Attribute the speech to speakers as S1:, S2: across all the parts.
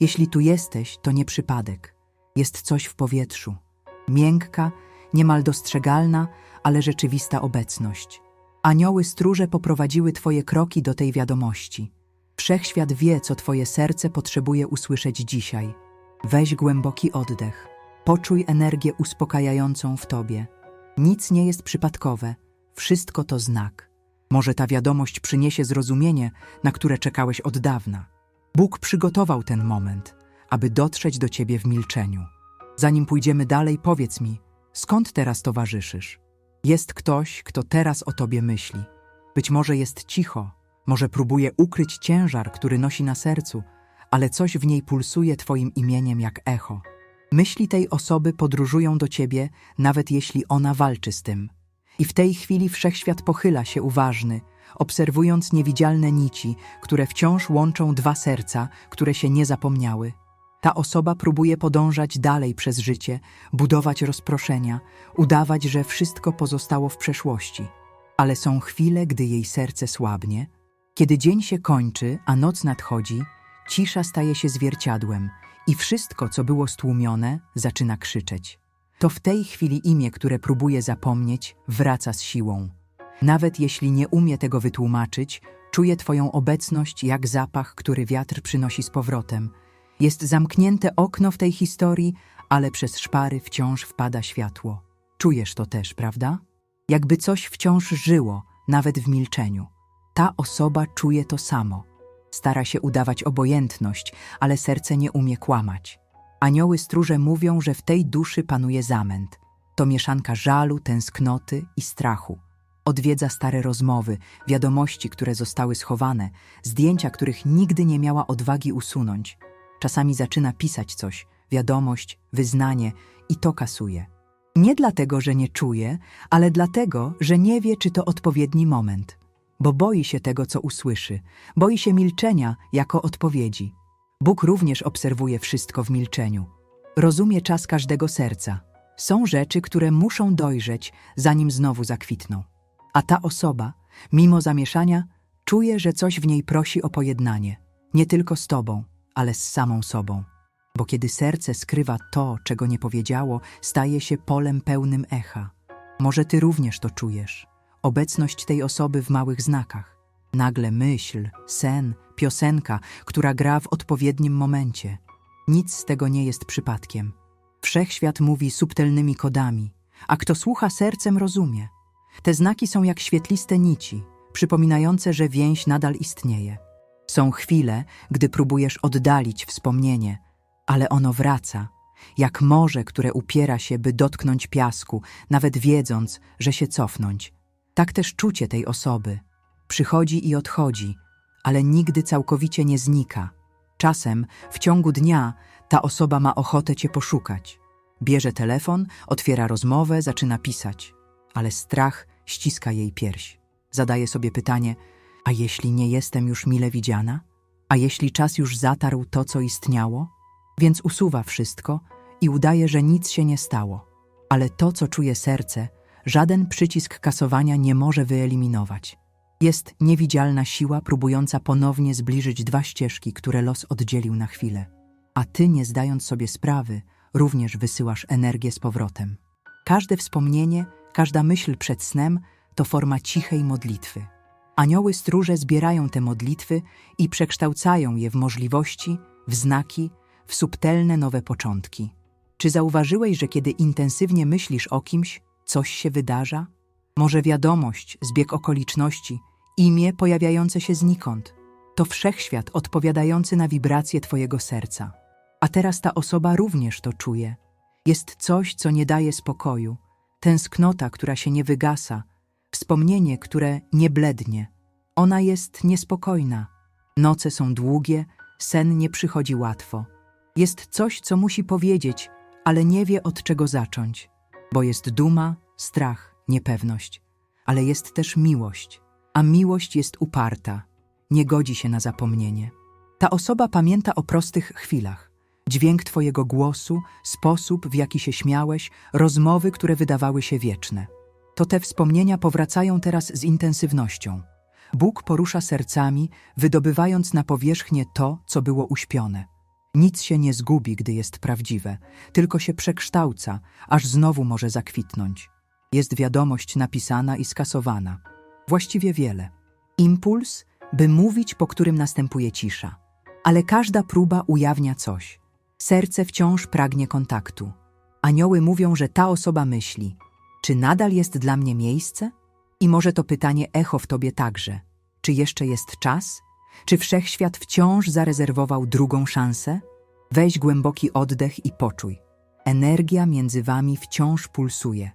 S1: Jeśli tu jesteś, to nie przypadek. Jest coś w powietrzu. Miękka, niemal dostrzegalna, ale rzeczywista obecność. Anioły stróże poprowadziły Twoje kroki do tej wiadomości. Wszechświat wie, co Twoje serce potrzebuje usłyszeć dzisiaj. Weź głęboki oddech. Poczuj energię uspokajającą w Tobie. Nic nie jest przypadkowe, wszystko to znak. Może ta wiadomość przyniesie zrozumienie, na które czekałeś od dawna. Bóg przygotował ten moment, aby dotrzeć do Ciebie w milczeniu. Zanim pójdziemy dalej, powiedz mi, skąd teraz towarzyszysz? Jest ktoś, kto teraz o Tobie myśli. Być może jest cicho, może próbuje ukryć ciężar, który nosi na sercu, ale coś w niej pulsuje Twoim imieniem jak echo. Myśli tej osoby podróżują do Ciebie, nawet jeśli ona walczy z tym. I w tej chwili wszechświat pochyla się uważny, obserwując niewidzialne nici, które wciąż łączą dwa serca, które się nie zapomniały. Ta osoba próbuje podążać dalej przez życie, budować rozproszenia, udawać, że wszystko pozostało w przeszłości. Ale są chwile, gdy jej serce słabnie. Kiedy dzień się kończy, a noc nadchodzi, cisza staje się zwierciadłem i wszystko, co było stłumione, zaczyna krzyczeć. To w tej chwili imię, które próbuje zapomnieć, wraca z siłą. Nawet jeśli nie umie tego wytłumaczyć, czuje Twoją obecność jak zapach, który wiatr przynosi z powrotem. Jest zamknięte okno w tej historii, ale przez szpary wciąż wpada światło. Czujesz to też, prawda? Jakby coś wciąż żyło, nawet w milczeniu. Ta osoba czuje to samo. Stara się udawać obojętność, ale serce nie umie kłamać. Anioły stróże mówią, że w tej duszy panuje zamęt. To mieszanka żalu, tęsknoty i strachu. Odwiedza stare rozmowy, wiadomości, które zostały schowane, zdjęcia, których nigdy nie miała odwagi usunąć. Czasami zaczyna pisać coś, wiadomość, wyznanie i to kasuje. Nie dlatego, że nie czuje, ale dlatego, że nie wie, czy to odpowiedni moment. Bo boi się tego, co usłyszy, boi się milczenia jako odpowiedzi. Bóg również obserwuje wszystko w milczeniu. Rozumie czas każdego serca. Są rzeczy, które muszą dojrzeć, zanim znowu zakwitną. A ta osoba, mimo zamieszania, czuje, że coś w niej prosi o pojednanie. Nie tylko z tobą, ale z samą sobą. Bo kiedy serce skrywa to, czego nie powiedziało, staje się polem pełnym echa. Może ty również to czujesz. Obecność tej osoby w małych znakach. Nagle myśl, sen, piosenka, która gra w odpowiednim momencie. Nic z tego nie jest przypadkiem. Wszechświat mówi subtelnymi kodami, a kto słucha sercem rozumie. Te znaki są jak świetliste nici, przypominające, że więź nadal istnieje. Są chwile, gdy próbujesz oddalić wspomnienie, ale ono wraca, jak morze, które upiera się, by dotknąć piasku, nawet wiedząc, że się cofnąć. Tak też czucie tej osoby. Przychodzi i odchodzi, ale nigdy całkowicie nie znika. Czasem, w ciągu dnia, ta osoba ma ochotę cię poszukać. Bierze telefon, otwiera rozmowę, zaczyna pisać, ale strach ściska jej pierś. Zadaje sobie pytanie: A jeśli nie jestem już mile widziana? A jeśli czas już zatarł to, co istniało? Więc usuwa wszystko i udaje, że nic się nie stało. Ale to, co czuje serce, żaden przycisk kasowania nie może wyeliminować. Jest niewidzialna siła próbująca ponownie zbliżyć dwa ścieżki, które los oddzielił na chwilę. A ty, nie zdając sobie sprawy, również wysyłasz energię z powrotem. Każde wspomnienie, każda myśl przed snem to forma cichej modlitwy. Anioły stróże zbierają te modlitwy i przekształcają je w możliwości, w znaki, w subtelne nowe początki. Czy zauważyłeś, że kiedy intensywnie myślisz o kimś, coś się wydarza? Może wiadomość, zbieg okoliczności, imię pojawiające się znikąd. To wszechświat odpowiadający na wibracje Twojego serca. A teraz ta osoba również to czuje. Jest coś, co nie daje spokoju, tęsknota, która się nie wygasa, wspomnienie, które nie blednie. Ona jest niespokojna. Noce są długie, sen nie przychodzi łatwo. Jest coś, co musi powiedzieć, ale nie wie od czego zacząć, bo jest duma, strach, niepewność, ale jest też miłość, a miłość jest uparta, nie godzi się na zapomnienie. Ta osoba pamięta o prostych chwilach. Dźwięk Twojego głosu, sposób, w jaki się śmiałeś, rozmowy, które wydawały się wieczne. To te wspomnienia powracają teraz z intensywnością. Bóg porusza sercami, wydobywając na powierzchnię to, co było uśpione. Nic się nie zgubi, gdy jest prawdziwe, tylko się przekształca, aż znowu może zakwitnąć. Jest wiadomość napisana i skasowana. Właściwie wiele. Impuls, by mówić, po którym następuje cisza. Ale każda próba ujawnia coś. Serce wciąż pragnie kontaktu. Anioły mówią, że ta osoba myśli: czy nadal jest dla mnie miejsce? I może to pytanie echo w tobie także. Czy jeszcze jest czas? Czy wszechświat wciąż zarezerwował drugą szansę? Weź głęboki oddech i poczuj. Energia między wami wciąż pulsuje.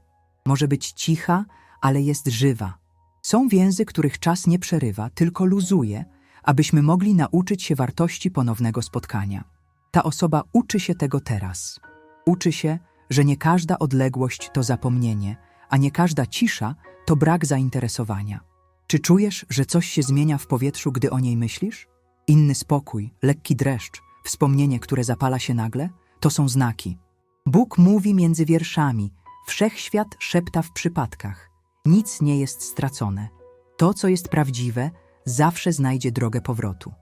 S1: Może być cicha, ale jest żywa. Są więzy, których czas nie przerywa, tylko luzuje, abyśmy mogli nauczyć się wartości ponownego spotkania. Ta osoba uczy się tego teraz. Uczy się, że nie każda odległość to zapomnienie, a nie każda cisza to brak zainteresowania. Czy czujesz, że coś się zmienia w powietrzu, gdy o niej myślisz? Inny spokój, lekki dreszcz, wspomnienie, które zapala się nagle? To są znaki. Bóg mówi między wierszami, wszechświat szepta w przypadkach. Nic nie jest stracone. To, co jest prawdziwe, zawsze znajdzie drogę powrotu.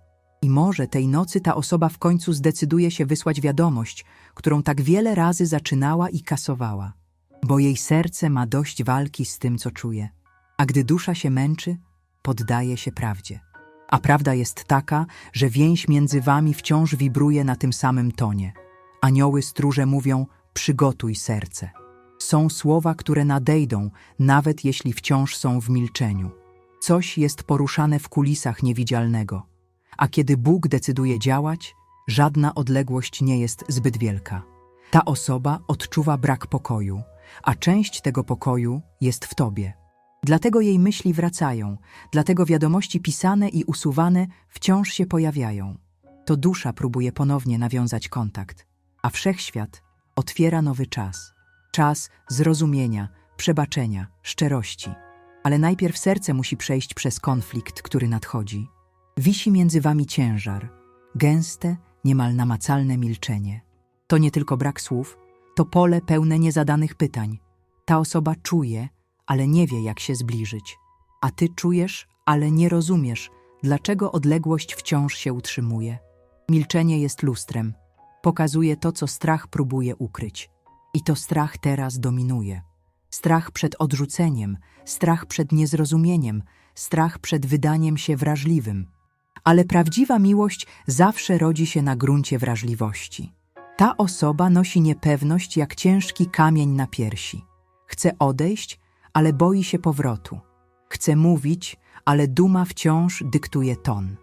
S1: I może tej nocy ta osoba w końcu zdecyduje się wysłać wiadomość, którą tak wiele razy zaczynała i kasowała, bo jej serce ma dość walki z tym, co czuje. A gdy dusza się męczy, poddaje się prawdzie. A prawda jest taka, że więź między wami wciąż wibruje na tym samym tonie. Anioły stróże mówią: przygotuj serce. Są słowa, które nadejdą, nawet jeśli wciąż są w milczeniu. Coś jest poruszane w kulisach niewidzialnego. A kiedy Bóg decyduje działać, żadna odległość nie jest zbyt wielka. Ta osoba odczuwa brak pokoju, a część tego pokoju jest w tobie. Dlatego jej myśli wracają, dlatego wiadomości pisane i usuwane wciąż się pojawiają. To dusza próbuje ponownie nawiązać kontakt, a wszechświat otwiera nowy czas. Czas zrozumienia, przebaczenia, szczerości. Ale najpierw serce musi przejść przez konflikt, który nadchodzi. Wisi między wami ciężar, gęste, niemal namacalne milczenie. To nie tylko brak słów, to pole pełne niezadanych pytań. Ta osoba czuje, ale nie wie, jak się zbliżyć. A ty czujesz, ale nie rozumiesz, dlaczego odległość wciąż się utrzymuje. Milczenie jest lustrem. Pokazuje to, co strach próbuje ukryć. I to strach teraz dominuje. Strach przed odrzuceniem, strach przed niezrozumieniem, strach przed wydaniem się wrażliwym. Ale prawdziwa miłość zawsze rodzi się na gruncie wrażliwości. Ta osoba nosi niepewność jak ciężki kamień na piersi. Chce odejść, ale boi się powrotu. Chce mówić, ale duma wciąż dyktuje ton.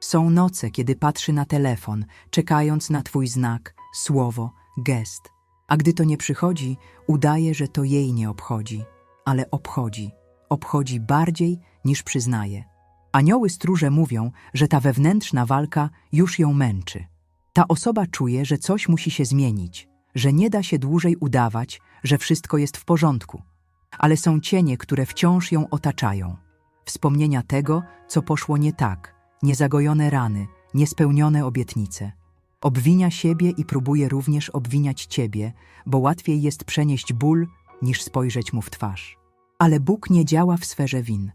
S1: Są noce, kiedy patrzy na telefon, czekając na twój znak, słowo, gest. A gdy to nie przychodzi, udaje, że to jej nie obchodzi, ale obchodzi. Obchodzi bardziej niż przyznaje. Anioły stróże mówią, że ta wewnętrzna walka już ją męczy. Ta osoba czuje, że coś musi się zmienić, że nie da się dłużej udawać, że wszystko jest w porządku. Ale są cienie, które wciąż ją otaczają. Wspomnienia tego, co poszło nie tak, niezagojone rany, niespełnione obietnice. Obwinia siebie i próbuje również obwiniać ciebie, bo łatwiej jest przenieść ból, niż spojrzeć mu w twarz. Ale Bóg nie działa w sferze win.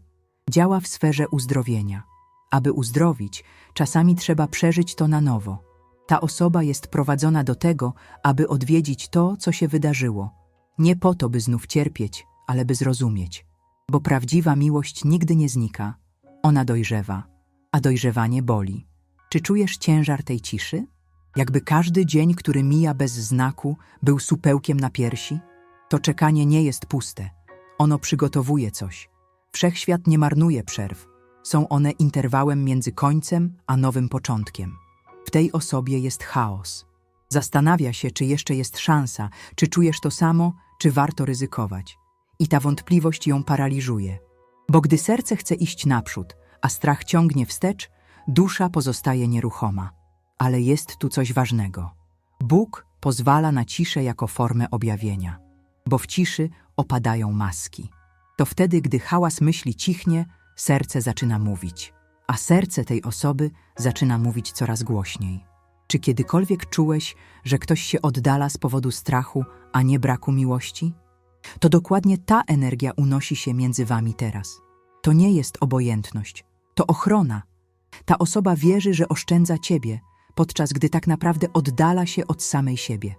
S1: Działa w sferze uzdrowienia. Aby uzdrowić, czasami trzeba przeżyć to na nowo. Ta osoba jest prowadzona do tego, aby odwiedzić to, co się wydarzyło. Nie po to, by znów cierpieć, ale by zrozumieć. Bo prawdziwa miłość nigdy nie znika. Ona dojrzewa, a dojrzewanie boli. Czy czujesz ciężar tej ciszy? Jakby każdy dzień, który mija bez znaku, był supełkiem na piersi? To czekanie nie jest puste. Ono przygotowuje coś. Wszechświat nie marnuje przerw. Są one interwałem między końcem a nowym początkiem. W tej osobie jest chaos. Zastanawia się, czy jeszcze jest szansa, czy czujesz to samo, czy warto ryzykować. I ta wątpliwość ją paraliżuje. Bo gdy serce chce iść naprzód, a strach ciągnie wstecz, dusza pozostaje nieruchoma. Ale jest tu coś ważnego. Bóg pozwala na ciszę jako formę objawienia, bo w ciszy opadają maski. To wtedy, gdy hałas myśli cichnie, serce zaczyna mówić, a serce tej osoby zaczyna mówić coraz głośniej. Czy kiedykolwiek czułeś, że ktoś się oddala z powodu strachu, a nie braku miłości? To dokładnie ta energia unosi się między wami teraz. To nie jest obojętność, to ochrona. Ta osoba wierzy, że oszczędza ciebie, podczas gdy tak naprawdę oddala się od samej siebie.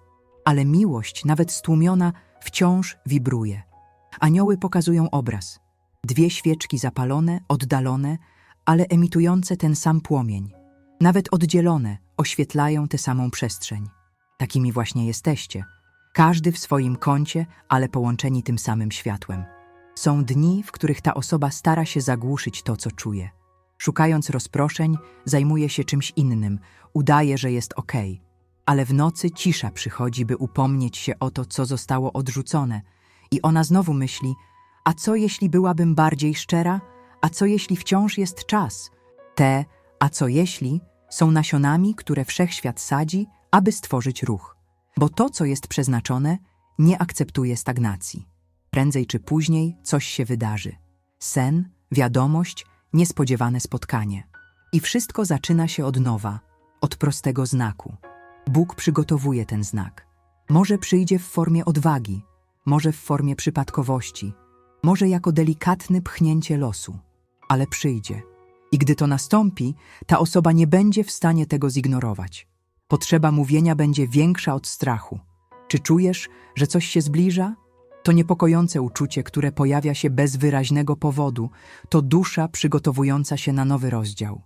S1: Ale miłość, nawet stłumiona, wciąż wibruje. Anioły pokazują obraz. Dwie świeczki zapalone, oddalone, ale emitujące ten sam płomień. Nawet oddzielone, oświetlają tę samą przestrzeń. Takimi właśnie jesteście. Każdy w swoim kącie, ale połączeni tym samym światłem. Są dni, w których ta osoba stara się zagłuszyć to, co czuje. Szukając rozproszeń, zajmuje się czymś innym, udaje, że jest okej. Ale w nocy cisza przychodzi, by upomnieć się o to, co zostało odrzucone. I ona znowu myśli, a co jeśli byłabym bardziej szczera? A co jeśli wciąż jest czas? Te, a co jeśli, są nasionami, które wszechświat sadzi, aby stworzyć ruch. Bo to, co jest przeznaczone, nie akceptuje stagnacji. Prędzej czy później coś się wydarzy. Sen, wiadomość, niespodziewane spotkanie. I wszystko zaczyna się od nowa, od prostego znaku. Bóg przygotowuje ten znak. Może przyjdzie w formie odwagi, może w formie przypadkowości, może jako delikatne pchnięcie losu, ale przyjdzie. I gdy to nastąpi, ta osoba nie będzie w stanie tego zignorować. Potrzeba mówienia będzie większa od strachu. Czy czujesz, że coś się zbliża? To niepokojące uczucie, które pojawia się bez wyraźnego powodu, to dusza przygotowująca się na nowy rozdział.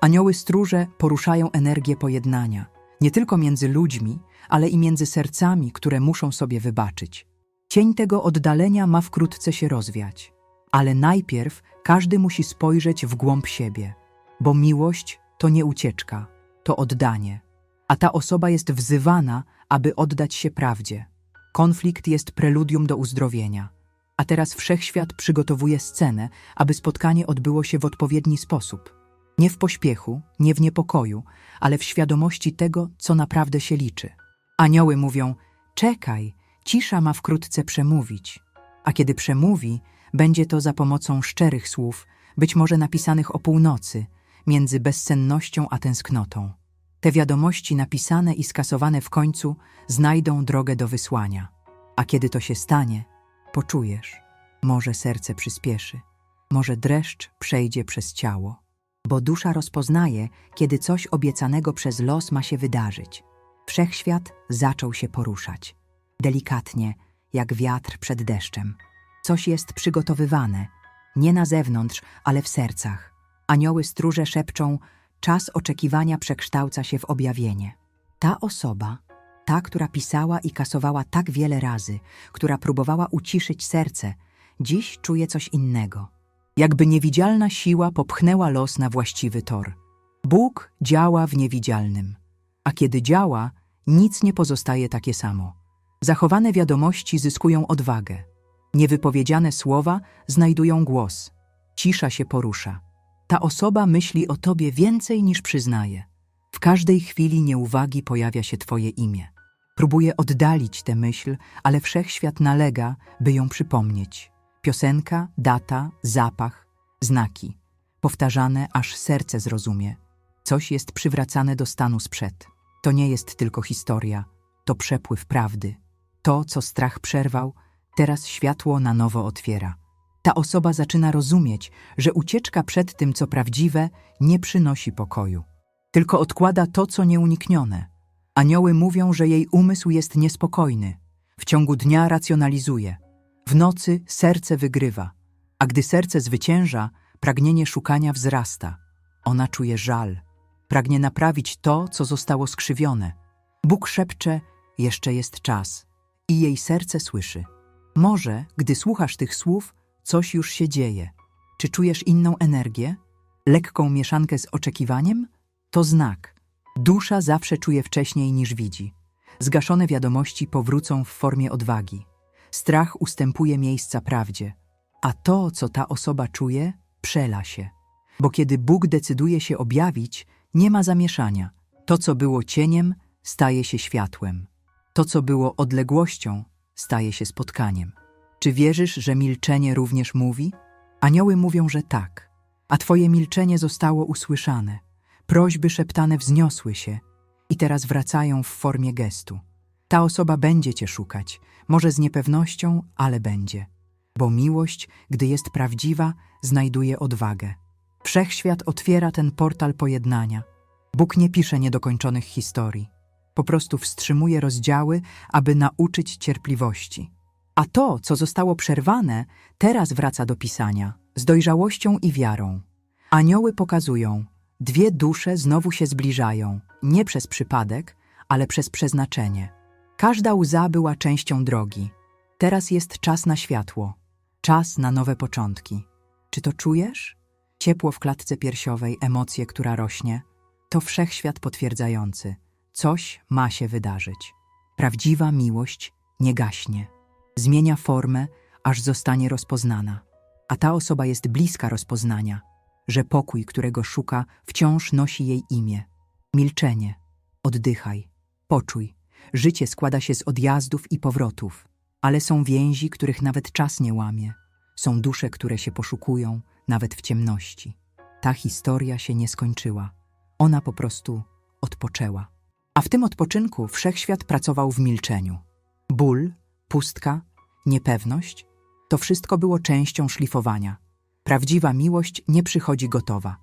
S1: Anioły stróże poruszają energię pojednania, nie tylko między ludźmi, ale i między sercami, które muszą sobie wybaczyć. Cień tego oddalenia ma wkrótce się rozwiać, ale najpierw każdy musi spojrzeć w głąb siebie, bo miłość to nie ucieczka, to oddanie, a ta osoba jest wzywana, aby oddać się prawdzie. Konflikt jest preludium do uzdrowienia, a teraz wszechświat przygotowuje scenę, aby spotkanie odbyło się w odpowiedni sposób. Nie w pośpiechu, nie w niepokoju, ale w świadomości tego, co naprawdę się liczy. Anioły mówią: Czekaj, cisza ma wkrótce przemówić. A kiedy przemówi, będzie to za pomocą szczerych słów, być może napisanych o północy, między bezsennością a tęsknotą. Te wiadomości napisane i skasowane w końcu znajdą drogę do wysłania. A kiedy to się stanie, poczujesz, może serce przyspieszy, może dreszcz przejdzie przez ciało. Bo dusza rozpoznaje, kiedy coś obiecanego przez los ma się wydarzyć. Wszechświat zaczął się poruszać. Delikatnie, jak wiatr przed deszczem. Coś jest przygotowywane, nie na zewnątrz, ale w sercach. Anioły stróże szepczą, czas oczekiwania przekształca się w objawienie. Ta osoba, ta, która pisała i kasowała tak wiele razy, która próbowała uciszyć serce, dziś czuje coś innego. Jakby niewidzialna siła popchnęła los na właściwy tor. Bóg działa w niewidzialnym, a kiedy działa, nic nie pozostaje takie samo. Zachowane wiadomości zyskują odwagę. Niewypowiedziane słowa znajdują głos. Cisza się porusza. Ta osoba myśli o tobie więcej niż przyznaje. W każdej chwili nieuwagi pojawia się twoje imię. Próbuje oddalić tę myśl, ale wszechświat nalega, by ją przypomnieć. Piosenka, data, zapach, znaki. Powtarzane, aż serce zrozumie. Coś jest przywracane do stanu sprzed. To nie jest tylko historia, to przepływ prawdy. To, co strach przerwał, teraz światło na nowo otwiera. Ta osoba zaczyna rozumieć, że ucieczka przed tym, co prawdziwe, nie przynosi pokoju, tylko odkłada to, co nieuniknione. Anioły mówią, że jej umysł jest niespokojny. W ciągu dnia racjonalizuje. W nocy serce wygrywa, a gdy serce zwycięża, pragnienie szukania wzrasta. Ona czuje żal, pragnie naprawić to, co zostało skrzywione. Bóg szepcze: Jeszcze jest czas, i jej serce słyszy. Może, gdy słuchasz tych słów, coś już się dzieje. Czy czujesz inną energię? Lekką mieszankę z oczekiwaniem? To znak. Dusza zawsze czuje wcześniej niż widzi. Zgaszone wiadomości powrócą w formie odwagi. Strach ustępuje miejsca prawdzie, a to, co ta osoba czuje, przela się. Bo kiedy Bóg decyduje się objawić, nie ma zamieszania. To, co było cieniem, staje się światłem. To, co było odległością, staje się spotkaniem. Czy wierzysz, że milczenie również mówi? Anioły mówią, że tak, a Twoje milczenie zostało usłyszane. Prośby szeptane wzniosły się i teraz wracają w formie gestu. Ta osoba będzie Cię szukać, może z niepewnością, ale będzie. Bo miłość, gdy jest prawdziwa, znajduje odwagę. Wszechświat otwiera ten portal pojednania. Bóg nie pisze niedokończonych historii. Po prostu wstrzymuje rozdziały, aby nauczyć cierpliwości. A to, co zostało przerwane, teraz wraca do pisania, z dojrzałością i wiarą. Anioły pokazują, dwie dusze znowu się zbliżają, nie przez przypadek, ale przez przeznaczenie. Każda łza była częścią drogi. Teraz jest czas na światło, czas na nowe początki. Czy to czujesz? Ciepło w klatce piersiowej, emocje, która rośnie. To wszechświat potwierdzający. Coś ma się wydarzyć. Prawdziwa miłość nie gaśnie. Zmienia formę, aż zostanie rozpoznana. A ta osoba jest bliska rozpoznania, że pokój, którego szuka, wciąż nosi jej imię. Milczenie. Oddychaj. Poczuj. Życie składa się z odjazdów i powrotów, ale są więzi, których nawet czas nie łamie. Są dusze, które się poszukują, nawet w ciemności. Ta historia się nie skończyła. Ona po prostu odpoczęła. A w tym odpoczynku wszechświat pracował w milczeniu. Ból, pustka, niepewność to wszystko było częścią szlifowania. Prawdziwa miłość nie przychodzi gotowa.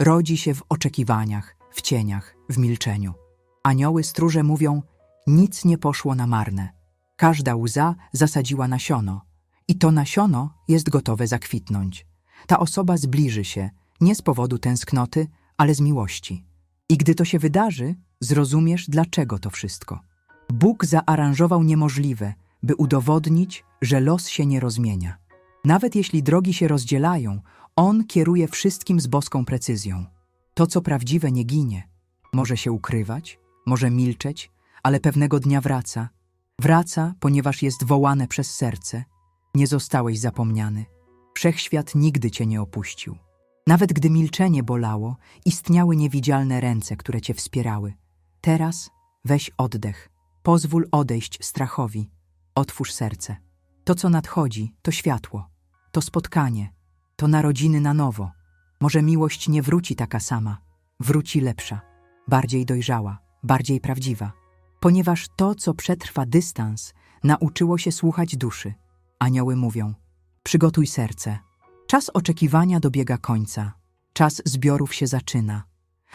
S1: Rodzi się w oczekiwaniach, w cieniach, w milczeniu. Anioły stróże mówią: Nic nie poszło na marne. Każda łza zasadziła nasiono, i to nasiono jest gotowe zakwitnąć. Ta osoba zbliży się nie z powodu tęsknoty, ale z miłości. I gdy to się wydarzy, zrozumiesz, dlaczego to wszystko. Bóg zaaranżował niemożliwe, by udowodnić, że los się nie rozmienia. Nawet jeśli drogi się rozdzielają, On kieruje wszystkim z boską precyzją. To, co prawdziwe, nie ginie. Może się ukrywać, może milczeć, ale pewnego dnia wraca. Wraca, ponieważ jest wołane przez serce. Nie zostałeś zapomniany. Wszechświat nigdy cię nie opuścił. Nawet gdy milczenie bolało, istniały niewidzialne ręce, które cię wspierały. Teraz weź oddech. Pozwól odejść strachowi. Otwórz serce. To, co nadchodzi, to światło, to spotkanie, to narodziny na nowo. Może miłość nie wróci taka sama, wróci lepsza, bardziej dojrzała, bardziej prawdziwa. Ponieważ to, co przetrwa dystans, nauczyło się słuchać duszy. Anioły mówią: Przygotuj serce. Czas oczekiwania dobiega końca, czas zbiorów się zaczyna.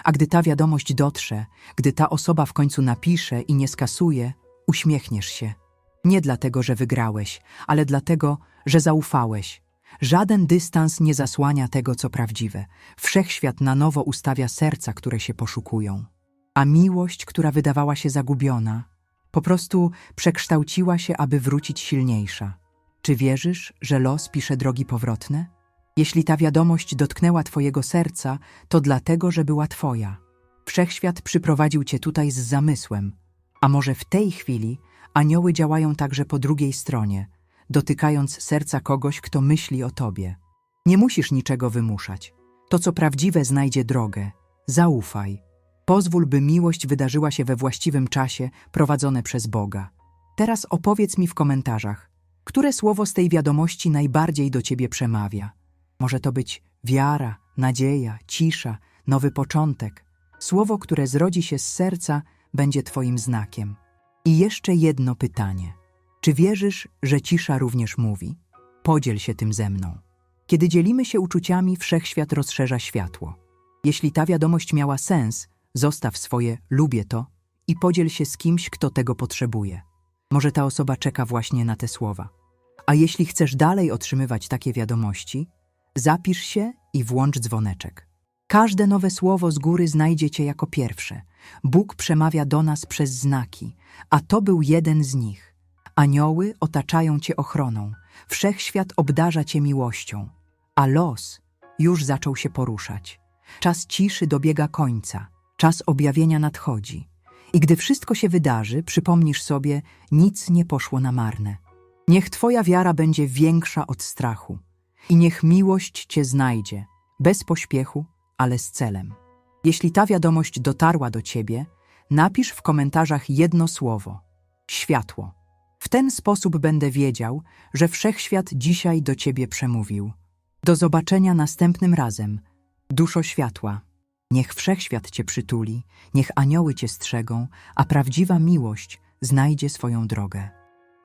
S1: A gdy ta wiadomość dotrze, gdy ta osoba w końcu napisze i nie skasuje, uśmiechniesz się. Nie dlatego, że wygrałeś, ale dlatego, że zaufałeś. Żaden dystans nie zasłania tego, co prawdziwe. Wszechświat na nowo ustawia serca, które się poszukują. A miłość, która wydawała się zagubiona, po prostu przekształciła się, aby wrócić silniejsza. Czy wierzysz, że los pisze drogi powrotne? Jeśli ta wiadomość dotknęła Twojego serca, to dlatego, że była Twoja. Wszechświat przyprowadził Cię tutaj z zamysłem, a może w tej chwili anioły działają także po drugiej stronie, dotykając serca kogoś, kto myśli o Tobie. Nie musisz niczego wymuszać. To, co prawdziwe, znajdzie drogę. Zaufaj. Pozwól, by miłość wydarzyła się we właściwym czasie, prowadzone przez Boga. Teraz opowiedz mi w komentarzach, które słowo z tej wiadomości najbardziej do Ciebie przemawia. Może to być wiara, nadzieja, cisza, nowy początek. Słowo, które zrodzi się z serca, będzie Twoim znakiem. I jeszcze jedno pytanie. Czy wierzysz, że cisza również mówi? Podziel się tym ze mną. Kiedy dzielimy się uczuciami, wszechświat rozszerza światło. Jeśli ta wiadomość miała sens, zostaw swoje lubię to i podziel się z kimś, kto tego potrzebuje. Może ta osoba czeka właśnie na te słowa. A jeśli chcesz dalej otrzymywać takie wiadomości, zapisz się i włącz dzwoneczek. Każde nowe słowo z góry znajdzie cię jako pierwsze. Bóg przemawia do nas przez znaki, a to był jeden z nich. Anioły otaczają cię ochroną, wszechświat obdarza cię miłością, a los już zaczął się poruszać. Czas ciszy dobiega końca, czas objawienia nadchodzi. I gdy wszystko się wydarzy, przypomnisz sobie, nic nie poszło na marne. Niech Twoja wiara będzie większa od strachu i niech miłość Cię znajdzie, bez pośpiechu, ale z celem. Jeśli ta wiadomość dotarła do Ciebie, napisz w komentarzach jedno słowo światło. W ten sposób będę wiedział, że wszechświat dzisiaj do Ciebie przemówił. Do zobaczenia następnym razem. Duszo światła. Niech wszechświat Cię przytuli, niech anioły Cię strzegą, a prawdziwa miłość znajdzie swoją drogę.